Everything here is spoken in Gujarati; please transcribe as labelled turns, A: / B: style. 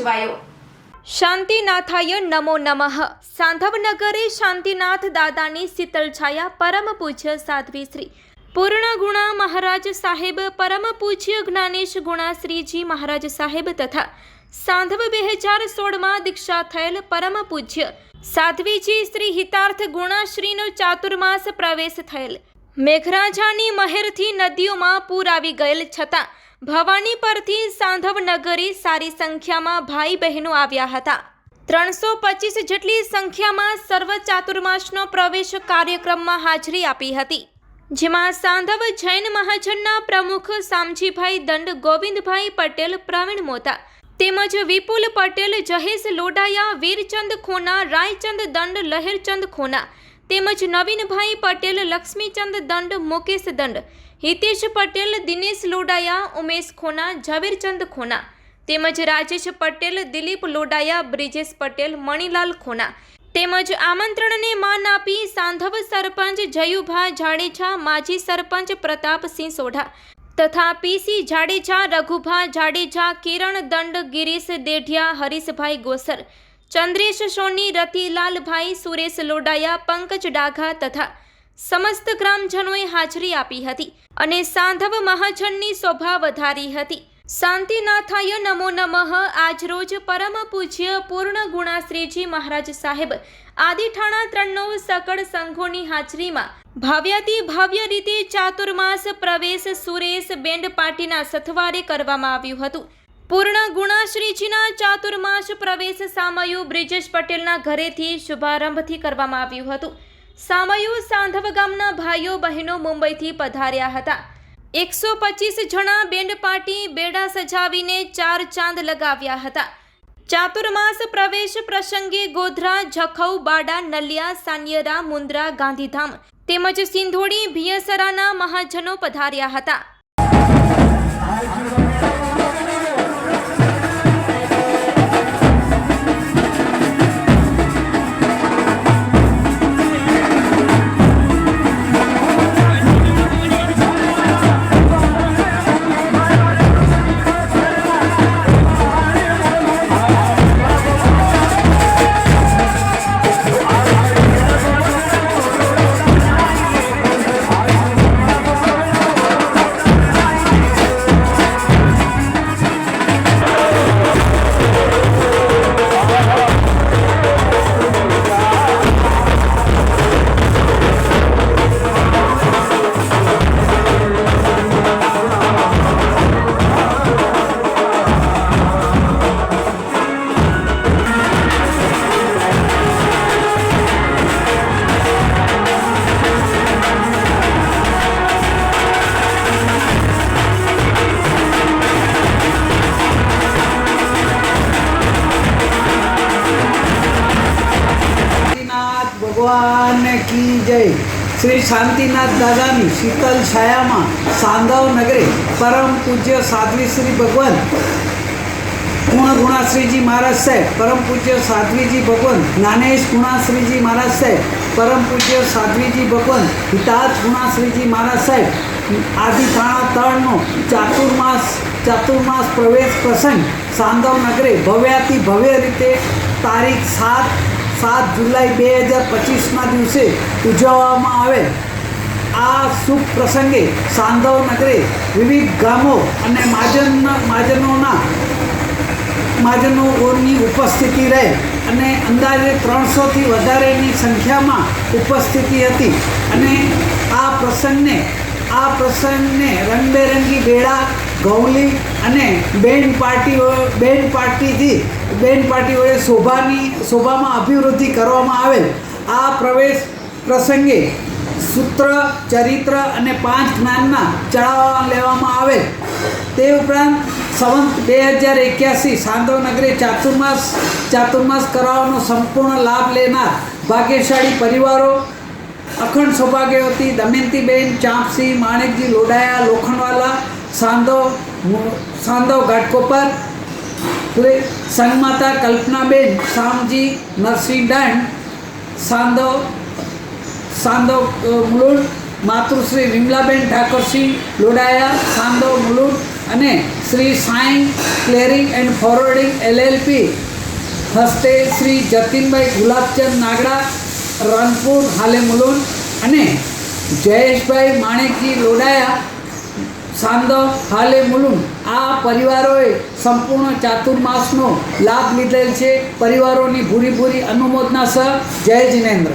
A: ઉજવાયો. શાંતિનાથાય નમો નમઃ. સાંધવનગરે શાંતિનાથ દાદાની શીતલ છાયા પરમ પૂજ્ય સાધ્વી શ્રી. પૂર્ણ ગુણા મહારાજ સાહેબ, પરમ પૂજ્ય જ્ઞાનેશ ગુણા શ્રીજી મહારાજ સાહેબ તથા સાંધવ બે હજાર સોળમાં દીક્ષા થયેલ પરમ પૂજ્ય સાધ્વીજી શ્રી હિતાર્થ ગુણાશ્રીનો ચાતુર્માસ પ્રવેશ થયેલ. મેઘરાજાની મહેરથી નદીઓમાં પૂર આવી ગયેલ છતાં ભવાની પરથી સાંધવ નગરી સારી સંખ્યામાં ભાઈ બહેનો આવ્યા હતા. ત્રણસો પચીસ જેટલી સંખ્યામાં સર્વ ચાતુર્માસનો પ્રવેશ કાર્યક્રમમાં હાજરી આપી હતી. જેમાં સાંધવ જૈન મહાજનના પ્રમુખ સામજીભાઈ દંડ, ગોવિંદભાઈ પટેલ, પ્રવીણ મોતા તેમજ વિપુલ પટેલ જહેશ લોડાયા વીરચંદ ખોના, રાયચંદ દંડ, લહેરચંદ ખોના તેમજ નવીનભાઈ પટેલ, લક્ષ્મીચંદ દંડ, મુકેશ દંડ, હિતેશ પટેલ, દિનેશ લોડાયા, ઉમેશ ખોના, ઝવેરચંદ ખોના, તેમજ રાજેશ પટેલ, દિલીપ લોડાયા, બ્રિજેશ પટેલ, મણિલાલ ખોના. તેમજ આમંત્રણને માન આપી સાંધવ સરપંચ જયુભા જાડેજા, માજી સરપંચ પ્રતાપસિંહ સોઢા તથા પીસી જાડેજા, રઘુભા જાડેજા, કિરણ દંડ, ગિરીશ દેઢિયા, હરીશભાઈ ગોસર ચંદ્રેશ સોની રતિલાલભાઈ સુરેશ લોડાયા, પંકજ ડાઘા તથા સમસ્ત ગ્રામજનોએ હાજરી આપી હતી અને સાંધવ મહાજનની શોભા વધારી હતી. શાંતિનાથાય નમો નમઃ. આજરોજ પરમ પૂજ્ય પૂર્ણ ગુણાશ્રીજી મહારાજ સાહેબ આદિઠાણા ત્રણનો સકળ સંઘોની હાજરીમાં ભાવ્યાતિ ભવ્ય રીતે ચાતુર્માસ પ્રવેશ સુરેશ બેન્ડ પાર્ટીના સથવારે કરવામાં આવ્યું હતું. પૂર્ણ ગુણાશ્રીજીના ચાતુર્માસ પ્રવેશ સામયુ બ્રિજેશ પટેલના ઘરેથી શુભારંભથી કરવામાં આવ્યું હતું. સામયુ સાંધવ ગામના ભાઈઓ બહેનો મુંબઈથી પધાર્યા હતા. એકસો પચીસ જણા બેન્ડ પાર્ટી બેડા સજાવીને ચાર ચાંદ લગાવ્યા હતા. ચાતુર્માસ પ્રવેશ પ્રસંગે ગોધરા, જખૌ, બાડા, નલિયા, સાનિયરા મુન્દ્રા ગાંધીધામ તેમજ સિંધોડી, ભિયસરાના મહાજનો પધાર્યા હતા.
B: ભગવાન કી જય. શ્રી શાંતિનાથ દાદાની શીતલ છાયામાં સાંધવ નગરે પરમ પૂજ્ય સાધ્વી શ્રી ભગવાન ગુણ ગુણાશ્રીજી મહારાજ સાહેબ, પરમ પૂજ્ય સાધ્વીજી ભગવાન જ્ઞાનેશ ગુણાશ્રીજી મહારાજ સાહેબ, પરમ પૂજ્ય સાધ્વીજી ભગવાન હિતાર્થ ગુણાશ્રીજી મહારાજ સાહેબ, આદિ થાણા તળનો ચાતુર્માસ ચાતુર્માસ પ્રવેશ પ્રસંગ સાંધવ નગરે ભવ્યાતિ ભવ્ય રીતે તારીખ સાત સાત જુલાઈ બે હજાર પચીસના દિવસે ઉજવવામાં આવે આ શુભ પ્રસંગે સાંધવ નગરે વિવિધ ગામો અને માજન માજનોના મહાજનોની ઉપસ્થિતિ રહે અને અંદાજે ત્રણસોથી વધારેની સંખ્યામાં ઉપસ્થિતિ હતી. અને આ પ્રસંગને આ પ્રસંગને રંગબેરંગી બેડા ગૌલી અને બેન પાર્ટીઓ બેન્ડ પાર્ટીથી બેન પાર્ટીઓએ શોભાની શોભામાં અભિવૃદ્ધિ કરવામાં આવેલ. આ પ્રવેશ પ્રસંગે સૂત્ર, ચરિત્ર અને પાંચ જ્ઞાનના ચડાવવા લેવામાં આવેલ. તે ઉપરાંત સંવંત બે હજાર એક્યાસી સાંધવનગરે ચાતુર્માસ ચાતુર્માસ કરાવવાનો સંપૂર્ણ લાભ લેનાર ભાગ્યશાળી પરિવારો, અખંડ સૌભાગ્યવતી દમયંતીબેન ચાંપસિંહ માણેકજી લોડાયા લોખંડવાલા સાંધવ સાંધવ ઘાટકોપર સંગમાતા કલ્પનાબેન શામજી નરસિંહ દાંડ સાંધવ અ, મુલુંડ માતૃશ્રી વિમલાબેન ઠાકોરસિંહ લોડાયા સાંધવ મુલુંડ અને Shri Sain clearing and forwarding LLP. હસ્તે શ્રી જતીનભાઈ ગુલાબચંદ નાગડા રણપુર હાલે મુલુન અને જયેશભાઈ માણેકજી લોડાયા સાંદવ હાલે મુલુમ આ પરિવારોએ સંપૂર્ણ ચાતુર્માસનો લાભ લીધેલ છે. પરિવારોની ભૂરી ભૂરી અનુમોદના સહ જય જિનેન્દ્ર.